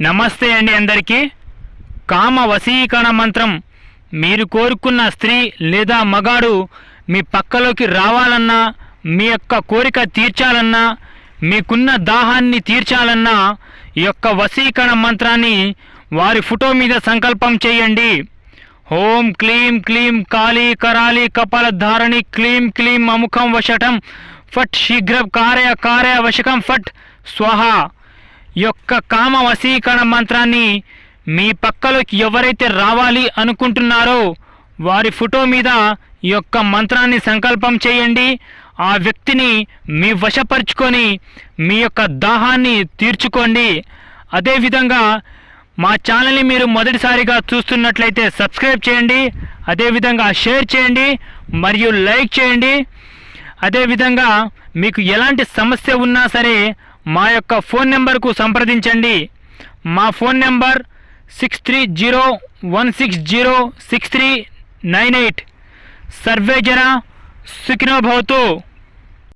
నమస్తే అండి అందరికీ. కామ వశీకరణ మంత్రం. మీరు కోరుకున్న స్త్రీ లేదా మగాడు మీ పక్కలోకి రావాలన్నా మీ యొక్క కోరిక తీర్చాలన్నా మీకున్న దాహాన్ని తీర్చాలన్నా ఈ యొక్క వశీకరణ మంత్రాన్ని వారి ఫోటో మీద సంకల్పం చేయండి. ఓం క్లీం క్లీం కాళీ కరాళీ కపాల ధారణి క్లీం క్లీం అముఖం వశటం ఫట్ శీఘ్ర కార్య కార్య వశకం ఫట్ స్వహ. యొక్క కామ వశీకరణ మంత్రాన్ని మీ పక్కలోకి ఎవరైతే రావాలి అనుకుంటున్నారో వారి ఫోటో మీద యొక్క మంత్రాన్ని సంకల్పం చేయండి. ఆ వ్యక్తిని మీ వశపరుచుకొని మీ యొక్క దాహాన్ని తీర్చుకోండి. అదేవిధంగా మా ఛానల్ని మీరు మొదటిసారిగా చూస్తున్నట్లయితే సబ్స్క్రైబ్ చేయండి. అదేవిధంగా షేర్ చేయండి. మరియు లైక్ చేయండి. అదేవిధంగా మీకు ఎలాంటి సమస్య ఉన్నా సరే మా యొక్క ఫోన్ నెంబర్కు సంప్రదించండి. మా phone number six three zero one six zero six three nine eight. Survey జన సుఖినో భవతు.